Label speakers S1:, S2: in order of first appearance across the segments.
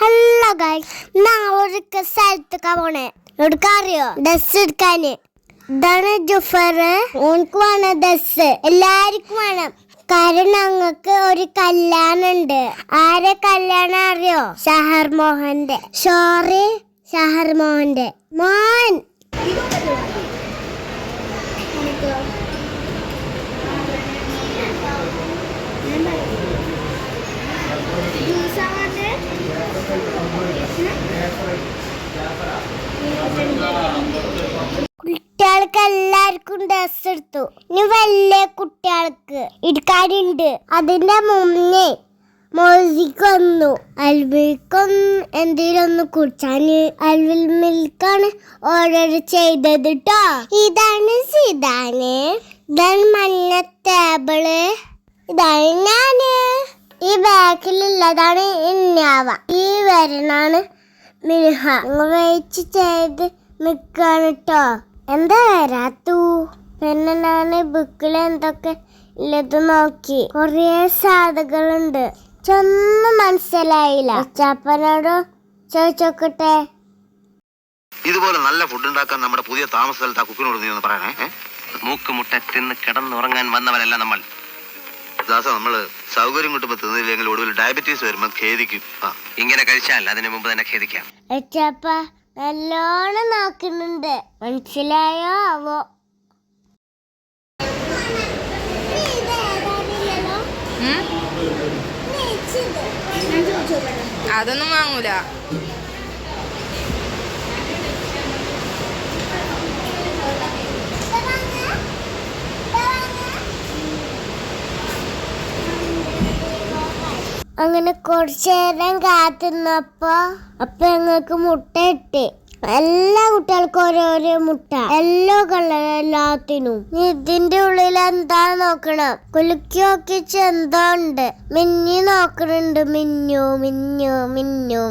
S1: Hello guys ഞാൻ ഒരു സ്ഥലത്തൊക്കെ പോണേ. എടുക്കാറിയോ? ഡ്രസ് എടുക്കാന്. ഇതാണ് ജുഫർ. ഓനക്ക് വേണം ഡ്രസ് എല്ലാവർക്കും വേണം. കാരണം ഞങ്ങൾക്ക് ഒരു കല്യാണം ഉണ്ട് ആരെ കല്യാണം അറിയോ? ഷഹർ മോഹന്റെ സോറി ഷഹർ മോഹന്റെ മോൻ. കുട്ടികൾക്ക് എല്ലാവർക്കും ഡ്രസ് എടുത്തു. ഇനി വലിയ കുട്ടികൾക്ക് എടുക്കാനുണ്ട് അതിന്റെ മുന്നേ മോസിക്ക് വന്നു. അൽവിൽക്കും എന്തെങ്കിലും ഒന്ന് കുടിച്ചാൽ അൽവിൽ മിൽക്കാണ് ഓർഡർ ചെയ്തത് കേട്ടോ ഇതാണ് സിതാന്. ഇതാണ് മഞ്ഞ ടേബിൾ ഇതാണ് ഞാൻ. ഈ ബാക്കിലുള്ളതാണ് ഇന്നാവ. ഈ വരണാണ് മിൽഹ. നിങ്ങൾ വെയിറ്റ് ചെയ്ത് നിൽക്കാണ് കേട്ടോ എന്താ വരാത്തു? പിന്നെ ഞാൻ ബുക്കിൽ എന്തൊക്കെ ഉള്ളത് നോക്കി. കുറേ സാധകളുണ്ട്. ചൊന്നും മനസ്സിലായില്ല. ചാപ്പനോട് ചോദിച്ചോക്കട്ടെ.
S2: ഇതുപോലെ നല്ല ഫുഡ് ഉണ്ടാക്കാൻ നമ്മുടെ പുതിയ താമസ സ്ഥലത്ത് ആ കുക്കിനോട് നീ ഒന്ന് പറയണേ
S3: മൂക്ക് മുട്ട തിന്ന് കിടന്നുറങ്ങാൻ വന്നവരല്ല നമ്മൾ.
S2: ദാസ നമ്മൾ സൗകര്യം കിട്ടുമ്പോ തിന്നില്ലെങ്കിൽ ഒടുവിൽ ഡയബറ്റീസ് വരുമ്പോ ഖേദിക്കും. ആ.
S3: ഇങ്ങനെ കഴിച്ചാൽ അതിനു മുമ്പ് തന്നെ ഖേദിക്കാം.
S1: നല്ലോണം നോക്കുന്നുണ്ട്. മനസ്സിലായോ? ആവോ
S4: അതൊന്നും വാങ്ങൂല.
S1: അങ്ങനെ കുറച്ചു നേരം കാത്തുന്നപ്പോ അപ്പൊ ഞങ്ങൾക്ക് മുട്ട ഇട്ടി എല്ലാ കുട്ടികൾക്കും ഓരോരോ മുട്ട. എല്ലോ കളർ എല്ലാത്തിനും. ഇതിന്റെ ഉള്ളിൽ എന്താ നോക്കണം? കുലുക്കി നോക്കിച്ച് എന്താ ഉണ്ട്. മിന്നി നോക്കണുണ്ട്. മിന്നു മിന്നു മിന്നു.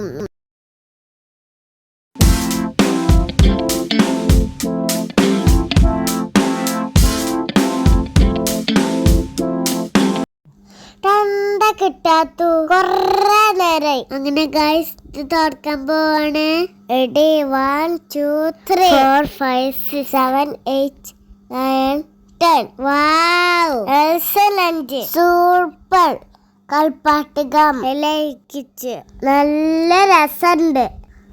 S1: കിട്ടാത്തു. കൊറേ നേരായി. അങ്ങനെ ഗൈസ് ഇത് തുറക്കാൻ പോവാണ്. എടി one two three four five six seven eight nine ten wow excellent super കളിപ്പാട്ടുകം. ലയിക്കിച്ച് നല്ല രസമുണ്ട്.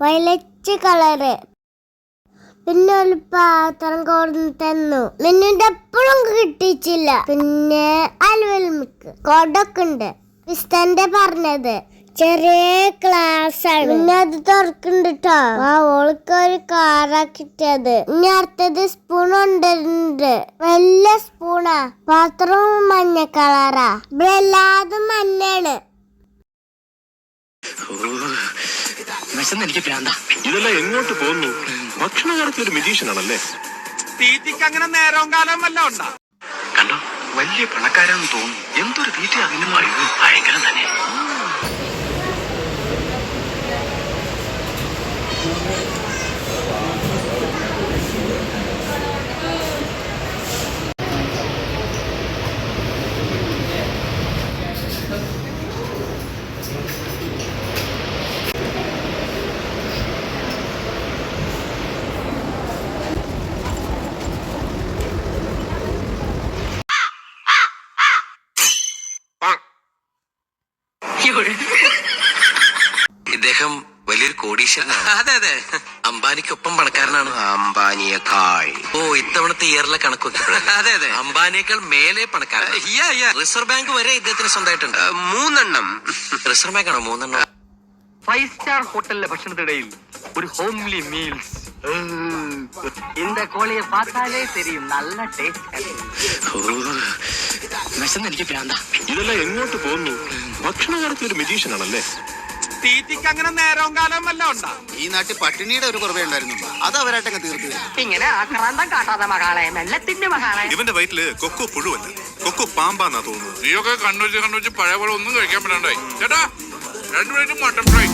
S1: Violet colour. പിന്നെ ഒരു പാത്രം കൊടുന്ന് തന്നു. നിന്നിട്ട് എപ്പോഴും കിട്ടിച്ചില്ല പിന്നെ അലുവൽ മിക്ക് കൊടൊക്കെ ഉണ്ട് ക്രിസ്തന്റെ പറഞ്ഞത്. ചെറിയ ക്ലാസ് ആണ് പിന്നെ അത് തുറക്കുന്നുണ്ട് കേട്ടോ ആ ഓൾക്ക് ഒരു കാറാ കിട്ടിയത്. ഇനി അടുത്തത് സ്പൂൺ ഉണ്ട് വലിയ സ്പൂണാ പാത്രവും മഞ്ഞ കളറാ ഇവിടെ എല്ലാതും മഞ്ഞാണ്
S3: എനിക്ക് പ്രാന്ത.
S5: ഇതെല്ലാം എങ്ങോട്ട് പോകുന്നു ഒരു ആണല്ലേ
S6: തീറ്റിക്ക് അങ്ങനെ നേരവും കാലം വല്ല ഉണ്ടാ?
S3: കണ്ടോ? വലിയ പണക്കാരാന്ന് തോന്നുന്നു. എന്തൊരു തീറ്റ അതിന് ഭയങ്കരം തന്നെ. ഇദ്ദേഹം വലിയൊരു കോടീശ്വരനാണ് അതെ അതെ അംബാനിക്കൊപ്പം പണക്കാരനാണ് അംബാനിയേക്കാൾ ഓ ഇത്തവണത്തെ ഇയറിലെ കണക്ക് അതെ അതെ അംബാനിയേക്കാൾ മേലെ പണക്കാരൻ റിസർവ് ബാങ്ക് വരെ ഇദ്ദേഹത്തിന് സ്വന്തമായിട്ടുണ്ട് മൂന്നെണ്ണം റിസർവ് ബാങ്ക് ആണോ മൂന്നെണ്ണം
S6: ഫൈവ് സ്റ്റാർ ഹോട്ടലിലെ ഭക്ഷണത്തിനിടയിൽ ഒരു ഹോംലി മീൽസ് இந்த கோழியை பார்த்தாலே தெரியும் நல்ல டேஸ்ட்
S3: എനിക്ക് ഭ്രാന്ത.
S5: ഇതെല്ലാം എങ്ങോട്ട് പോകുന്നു? ഭക്ഷണകാലത്തിൽ ഒരു മെജീഷ്യൻ ആണല്ലേ
S6: തീറ്റിക്ക് അങ്ങനെ നേരവും ഉണ്ടാ?
S7: ഈ നാട്ടിൽ പട്ടിണിയുടെ ഒരു കുറവേ ഉണ്ടായിരുന്നുള്ളൂ. അത് അവരായിട്ടങ്ങ് തീർത്തു
S8: ഇങ്ങനെ ആക്രാന്തം കാട്ടാതെ മകളെ മെല്ലത്തിന്റെ മകളെ
S9: ഇവന്റെ വയറ്റിൽ കൊക്കോ പുഴുവല്ല. കൊക്കോ പാമ്പാന്നാ തോന്നുന്നത്. നീയൊക്കെ കണ്ണുവെച്ച് കണ്ണുവെച്ച് പഴയ പോലെ ഒന്നും കഴിക്കാൻ പറ്റാണ്ടായി. ചേട്ടാ രണ്ടു മിനിറ്റ് മട്ടൻ ഫ്രൈ.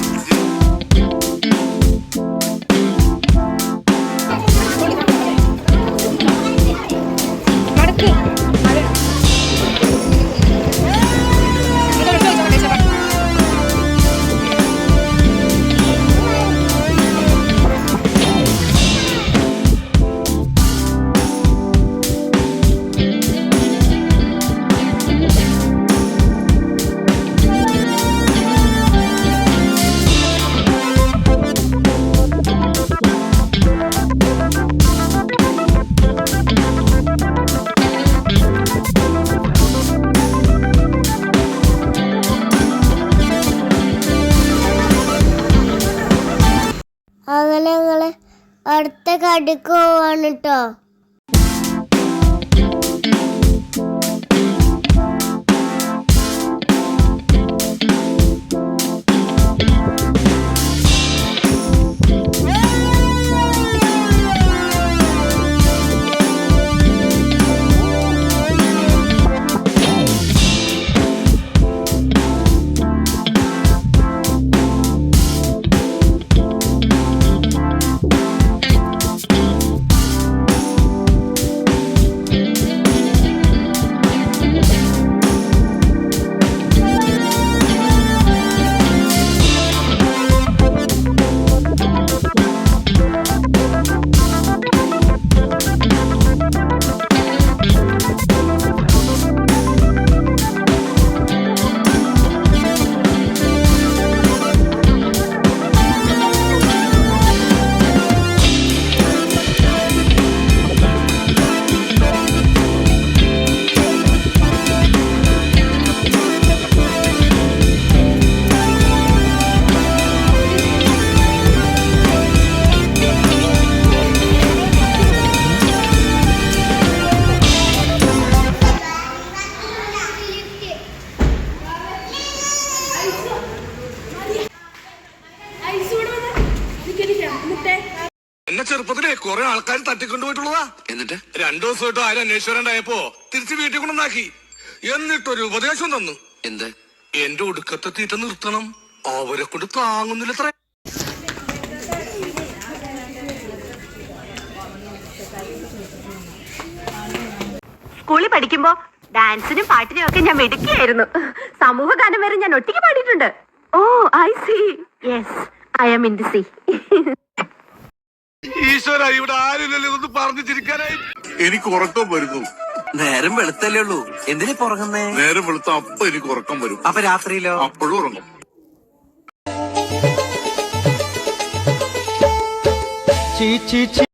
S1: അടുത്ത കേട്ടോ
S5: ചെറുപ്പത്തിലെ കുറെ ആൾക്കാർ തട്ടിക്കൊണ്ടുപോയിട്ടുള്ളതാ.
S3: എന്നിട്ട്?
S5: രണ്ടു ദിവസമായിട്ട് ആരും അന്വേഷിച്ചാണ്ടായപ്പോ തിരിച്ച് വീട്ടിൽ കൊണ്ടുവന്നാക്കി. എന്നിട്ടൊരു ഉപദേശം തന്നു.
S3: എന്ത്?
S5: എന്റെ ഒടുക്കത്തെ തീറ്റ നിർത്തണം. അവരെ കൊണ്ട് താങ്ങുന്നില്ല അത്ര
S8: സ്കൂളിൽ പഠിക്കുമ്പോ ഡാൻസിനും പാട്ടിനും ഒക്കെ ഞാൻ മിടുക്കിയായിരുന്നു. സമൂഹ ഗാനം വരെ ഞാൻ ഒറ്റയ്ക്ക് പാടിയിട്ടുണ്ട്. ഓ I see yes I'm in the sea
S5: ഈശ്വര ഇവിടെ ആരുമില്ലല്ലോ ഇതൊന്ന് പറഞ്ഞു ചിരിക്കാനായി. എനിക്ക് ഉറക്കം വരുന്നു.
S3: നേരം വെളുത്തല്ലേ ഉള്ളൂ. എന്തിനാ പുറങ്ങുന്നേ?
S5: നേരം വെളുത്ത അപ്പൊ എനിക്ക് ഉറക്കം വരും.
S3: അപ്പൊ രാത്രിയിലോ?
S5: അപ്പോഴും ഉറങ്ങും.
S4: ചീ ചീ ചീ.